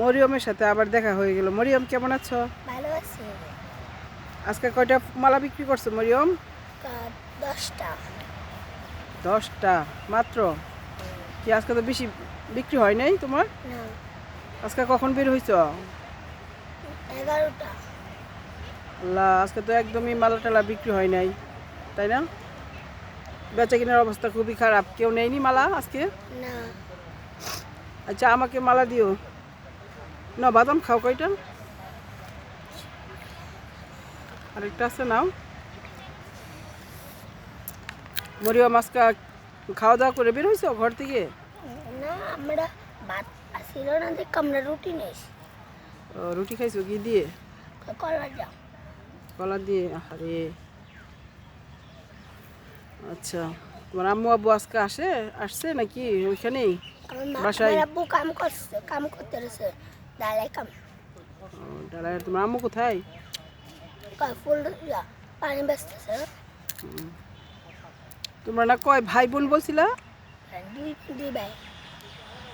মরিয়মের সাথে আবার দেখা হয়ে গেল। মরিয়ম কেমন আছো? ভালো আছে। আজকে কয়টা মালা বিক্রি করছ মরিয়ম? দশটা। দশটা মাত্র? কি আজকে তো বেশি বিক্রি হয় নাই তোমার? আজকে কখন বের হয়েছ এগারোটা। আল্লাহ আজকে তো একদমই মালা টালা বিক্রি হয় নাই তাই না? বেচা কেনার অবস্থা খুবই খারাপ। কেউ নেয়নি মালা আজকে? না। আচ্ছা আমাকে মালা দিও। না বাদাম খাও কয়টা? আরেকটা আছে নাও। মরিয়ম আজকে খাওয়া দাওয়া করে বের হয়েছো ঘর থেকে? না আমরা ভাত আসিল না দেখ আমরা রুটি নিয়েছি। ও, রুটি খাইছো কি দিয়ে? কলা যাও কলা দিয়ে আরে আচ্ছা তোমার আম্মু আব্বু আজকে আসে আসছে নাকি ওইখানেই? বাসায়? আব্বু কাম করছে কাম করতে রয়েছে। ডালাই কাম ও, ডালায় তোমার আম্মু কোথায় ফুল পানি বেচতেছে তোমরা না কয় ভাই বোন বলছিলা দুই দুই ভাই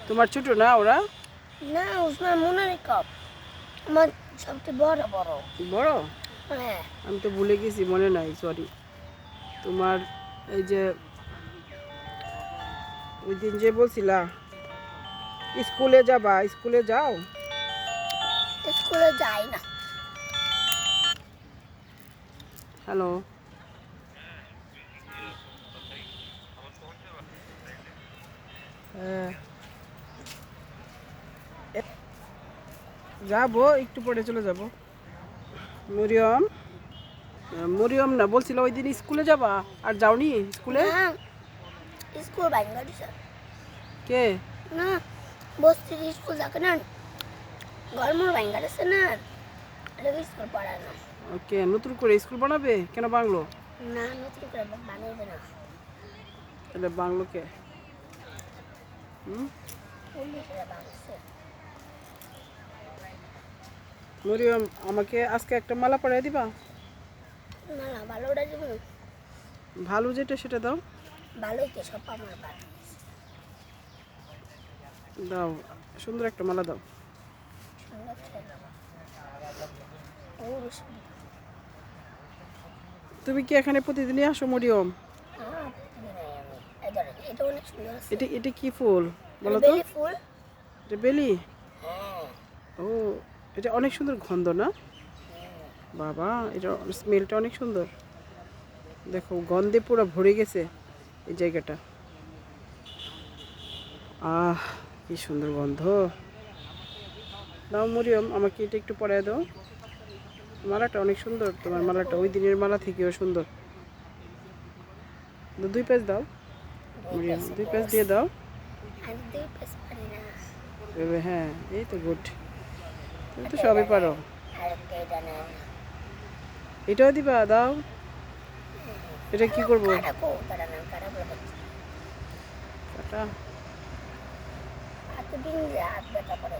তোমার ছোট না ওরা না উসমান মনে নেই কপ আমার সবচেয়ে বড় বড় বড় হ্যাঁ আমি তো ভুলে গেছি মনে নাই সরি তোমার এই যে ওই দিন যে বলছিলা স্কুলে যাবা স্কুলে যাও স্কুলে যাই না। হ্যালো হ্যাঁ। যাব একটু পরে চলে যাব। মরিয়ম? মরিয়ম না বলছিল ওই দিন স্কুলে যাবা আর যাওনি স্কুলে? না স্কুল দিছে কে? না বস্তির স্কুল থাকে না গরমর না স্কুল ওকে নতুন করে স্কুল বানাবে? কেন বাংলো? না নতুন করে বানাইবে না। তাহলে বাংলো কে হুম মরিয়ম আমাকে আজকে একটা মালা পরাই দিবা? ভালো দিব? ভালো যেটা সেটা দাও। ভালোই তো সব আমার দাও সুন্দর একটা মালা দাও সুন্দর ছেলে ও রসুন তুমি কি এখানে প্রতিদিনই আসো মরিয়ম? এটা এটা কি ফুল? বলো তো। এটা বেলি? হ্যাঁ। ও এটা অনেক সুন্দর গন্ধ না? বাবা এটা স্মেলটা অনেক সুন্দর। দেখো গন্ধে পুরো ভরে গেছে এই জায়গাটা। আহ কি সুন্দর গন্ধ। দাও মরিয়ম, আমাকে এটা একটু পরায় দাও। মালাটা অনেক সুন্দর তোমার মালাটা, ওই দিনের মালা থেকেও সুন্দর। দুই পেজ দাও, মরিয়ম, দুই পেজ দিয়ে দাও। হ্যাঁ এই তো গুড। তুমি তো সবই পারো। এটাও দিবা, দাও। এটা কি করব? কাটা কো তারা নেন কাটা বলে কাটা হাতে বিংলে হাত ব্যথা করে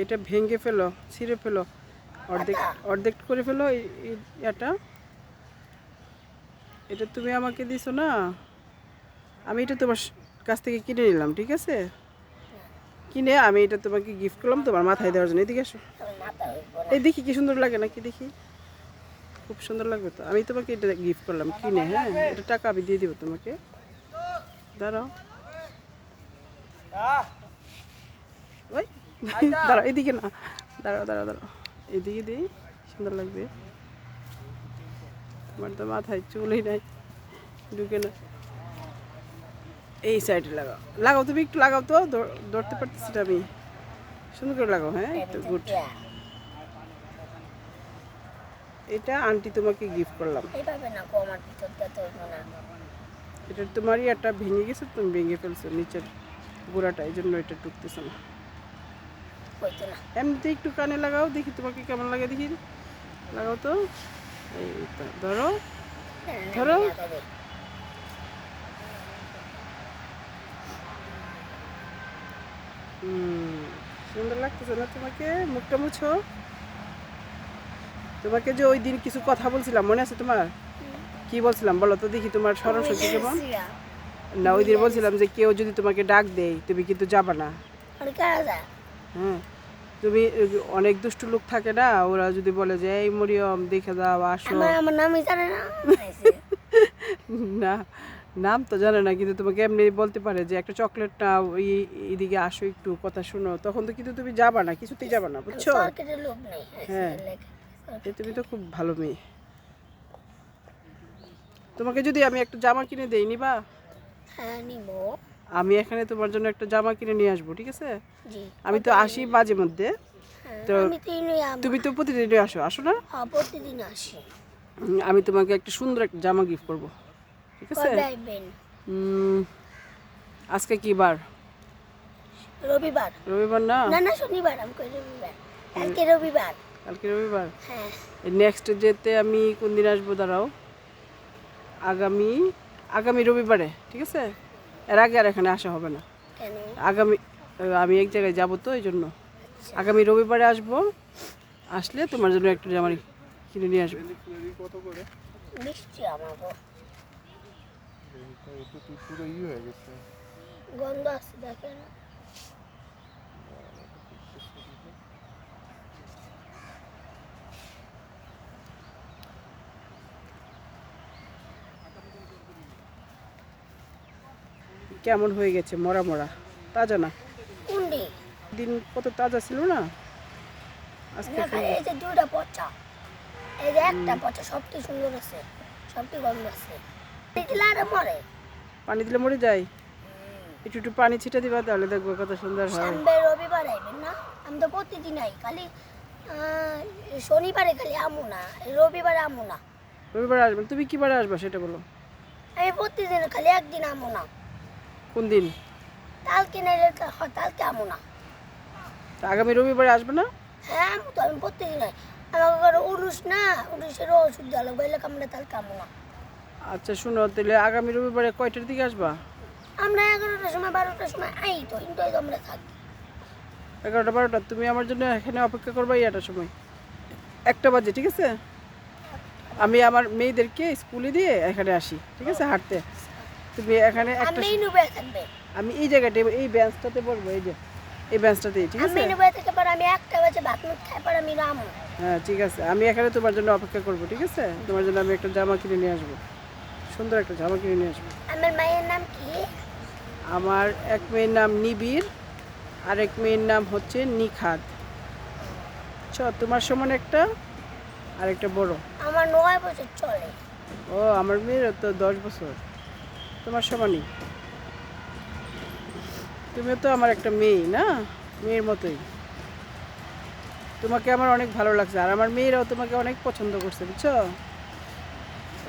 এটা ভেঙে ফেলো, ছিঁড়ে ফেলো। অর্ধেক অর্ধেক করে ফেলো এটা এটা তুমি আমাকে দিছো না? আমি এটা তোমার কাছ থেকে কিনে নিলাম, ঠিক আছে? কিনে আমি এটা তোমাকে গিফট করলাম তোমার মাথায় দেওয়ার জন্য। এদিকে আসো। এই দেখি কি সুন্দর লাগে নাকি দেখি? খুব সুন্দর লাগবে তো। আমি তোমাকে এটা গিফট করলাম, কিনে হ্যাঁ? এটা টাকা আমি দিয়ে দিব তোমাকে। দাঁড়াও। ওই। দাঁড়াও এদিকে না। দাঁড়াও দাঁড়াও দাঁড়াও। এদিকে দিই সুন্দর লাগবে। তোমার তো মাথায় চুলই নাই ঢুকে না। এই সাইডে লাগাও। লাগাও তুমি একটু লাগাও তো। ধরতে পারতেছি না আমি। সুন্দর করে লাগাও হ্যাঁ একটু গুড। এটা আন্টি তোমাকে গিফট করলাম। আমার এটা তোমারই একটা ভেঙে গেছে তুমি ভেঙে ফেলছো নিচের গোড়াটা এই জন্য এটা টুকতেছে না। হইতো না। এমনিতে একটু কানে লাগাও দেখি তোমাকে কেমন লাগে দেখি। লাগাও তো। এই ধরো। ধরো। হুম সুন্দর লাগতেছে না তোমাকে? মুখটা মুছো। তোমাকে যে ওই দিন কিছু কথা বলছিলাম মনে আছে তোমার? কি বলছিলাম? বলো তো দেখি তোমার স্মরণ শক্তি কেমন? না। ওই দিন বলছিলাম যে কেউ যদি তোমাকে ডাক দেয় তুমি কিন্তু যাবা না। হ্যাঁ। তুমি অনেক দুষ্টু লোক থাকে না? ওরা যদি বলে যে এই মরিয়ম দেখে দাও আসো। আমার নামই জানে না। না নাম তো জানে না কিন্তু তোমাকে এমনি বলতে পারে যে একটা চকলেট নাও এদিকে আসো একটু কথা শুনো। তখন তো কিন্তু তুমি যাবা না কিছুতেই যাবা না বুঝছ? হ্যাঁ। তুমি তো খুব ভালো মেয়ে। তোমাকে যদি আমি একটা জামা কিনে দেই নিবা? হ্যাঁ নিব। আমি এখানে তোমার জন্য একটা জামা কিনে নিয়ে আসব ঠিক আছে? আমি তো আসি মাঝে মধ্যে। হ্যাঁ, তো- তুমি তো প্রতিদিনই আসো আসো না? হ্যাঁ, প্রতিদিন আসি। আমি তোমাকে একটা সুন্দর একটা জামা গিফট করব ঠিক আছে? আজকে কি বার? রবিবার। রবিবার না? না না শনিবার আমি কই রবিবার? কালকে রবিবার। কালকে রবিবার? হ্যাঁ। নেক্সট যেতে আমি কোন দিন আসব দাঁড়াও। আগামী আগামী রবিবারে ঠিক আছে? এর আগে আর এখানে আসা হবে না। আগামী আমি এক জায়গায় যাব তো এই জন্য। আগামী রবিবারে আসব আসলে তোমার জন্য একটু জামা কিনে নিয়ে আসব। হয়ে গন্ধ আছে দেখেন। কেমন হয়ে গেছে মরা মরা? তাজা না? দিন কত তাজা ছিল না? আজকে এই যে দুটা পচা। এই যে একটা পচা সবটি সুন্দর আছে সবটি গন্ধ আছে। দিলে আর মরে। পানি দিলে মরে যায়? একটু একটু পানি ছিটা দিবা তাহলে দেখব কত সুন্দর হয়। সামনে রবিবার আইবেন না? আমি তো প্রতিদিন আই খালি শনিবারে খালি আমু না রবিবারে আমু না। রবিবার আসবেন? তুমি কি বারে আসবা সেটা বলো। আমি প্রতিদিন খালি একদিন আমু না। কোন দিন? কালকে নাইলে কালকে আমু না। আগামী রবিবারে আসবে না? হ্যাঁ আমু তো আমি আই। আমার উরুস না উরুসের ওষুধ দেওয়া লাগবে এলাকা আমরা কালকে আমু না। আচ্ছা শুনো তাহলে আগামী রবিবারে কয়টার দিকে আসবা? আমরা এগারোটার সময় বারোটার সময় আই তো কিন্তু আমরা থাকি। এগারোটা বারোটা তুমি আমার জন্য এখানে অপেক্ষা করবা ইয়াটার সময়। একটা বাজে ঠিক আছে? আমি আমার মেয়েদেরকে স্কুলে দিয়ে এখানে আসি ঠিক আছে হাঁটতে। তুমি এখানে একটা আমি নুবে থাকবে। আমি এই জায়গাটা এই বেঞ্চটাতে বলব এই যে এই বেঞ্চটাতেই ঠিক আছে? আমি নুবে থেকে পর আমি একটা বাজে ভাত মুখ খাই পর আমি রামু। হ্যাঁ ঠিক আছে। আমি এখানে তোমার জন্য অপেক্ষা করব ঠিক আছে? তোমার জন্য আমি একটা জামা কিনে নিয়ে আসব। সুন্দর একটা জামা কিনে নিয়ে আসব। আমার মায়ের নাম কি? আমার এক মেয়ের নাম নিবিড় আর এক মেয়ের নাম হচ্ছে নিখাদ। চ তোমার সমান একটা আর একটা বড়। আমার নয় বছর চলে। ও আমার মেয়ের তো দশ বছর। তোমার সমানই। তুমিও তো আমার একটা মেয়ে না? মেয়ের মতোই। তোমাকে আমার অনেক ভালো লাগছে আর আমার মেয়েরাও তোমাকে অনেক পছন্দ করছে বুঝছ?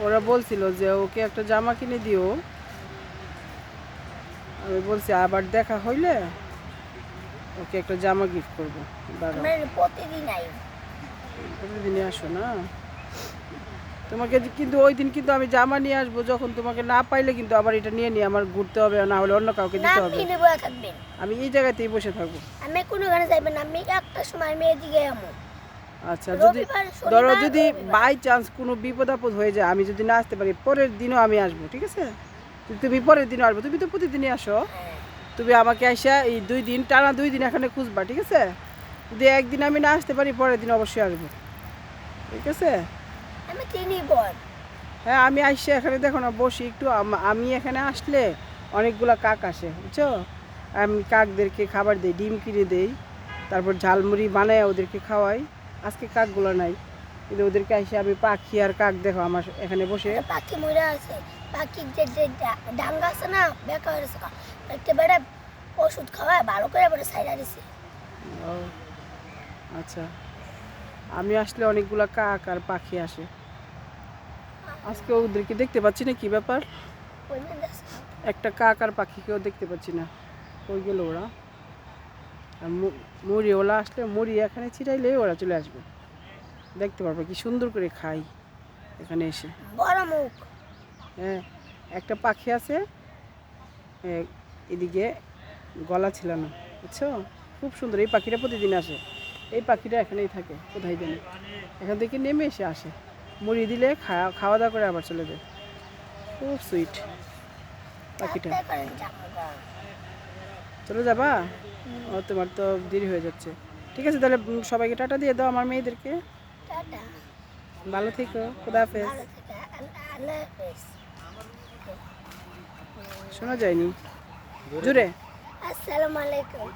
ওরা বলছিল যে ওকে একটা জামা কিনে দিও। আমি বলছি আবার দেখা হইলে ওকে একটা জামা গিফট করব। প্রতিদিন আসো না? তোমাকে কিন্তু ওই দিন কিন্তু আমি জামা নিয়ে আসব যখন তোমাকে না পাইলে কিন্তু আবার এটা নিয়ে নিয়ে আমার ঘুরতে হবে না হলে অন্য কাউকে দিতে হবে। আমি এই জায়গাতেই বসে থাকব। আমি কোনো গানে যাইবেন না আমি একটা সময় আমি এদিকে আমু। আচ্ছা যদি ধরো যদি বাই চান্স কোনো বিপদ আপদ হয়ে যায় আমি যদি না আসতে পারি পরের দিনও আমি আসব ঠিক আছে? তুমি পরের দিনও আসব তুমি তো প্রতিদিনই আসো। হ্যাঁ। তুমি আমাকে আসা এই দুই দিন টানা দুই দিন এখানে খুঁজবা ঠিক আছে? যদি একদিন আমি না আসতে পারি পরের দিন অবশ্যই আসব ঠিক আছে? আমি চিনি বল হ্যাঁ আমি আসছি এখানে দেখো না বসি একটু। আমি এখানে আসলে অনেকগুলো কাক আসে বুঝছ? আমি কাকদেরকে খাবার দিই ডিম কিনে দেই তারপর ঝালমুড়ি বানায় ওদেরকে খাওয়াই। আজকে কাকগুলো নাই কিন্তু ওদেরকে এসে আমি পাখি আর কাক দেখো আমার এখানে বসে। পাখি মরে আছে পাখির যে যে ডাঙ্গা আছে না বেকা হয়েছে একটা বেড়ে ওষুধ খাওয়ায় ভালো করে বেড়ে সাইডা দিছে। আচ্ছা। আমি আসলে অনেকগুলো কাক আর পাখি আসে। আজকে ওদেরকে দেখতে পাচ্ছি না কি ব্যাপার? ওই। একটা কাক আর পাখিকেও দেখতে পাচ্ছি না। কই গেল ওরা? আর মু- মুড়িওয়ালা আসলে মুড়ি এখানে ছিটাইলে ওরা চলে আসবে। দেখতে পারবে কি সুন্দর করে খাই এখানে এসে। বড় মুখ। হ্যাঁ একটা পাখি আছে এদিকে গলা ছিল না বুঝছ? খুব সুন্দর এই পাখিটা প্রতিদিন আসে। এই পাখিটা এখানেই থাকে কোথায় জানি। এখান থেকে নেমে এসে আসে। মুড়ি দিলে খাওয়া খাওয়া দাওয়া করে আবার চলে যায়। খুব সুইট পাখিটা। চলে যাবা? ও তোমার তো দেরি হয়ে যাচ্ছে। ঠিক আছে তাহলে সবাইকে টাটা দিয়ে দাও আমার মেয়েদেরকে। ভালো থেকো খুদা হাফেজ। ভালো থেকে আল্লাহ আল্লাহ হাফেজ। শোনা যায়নি। জুড়ে আসসালামু আলাইকুম।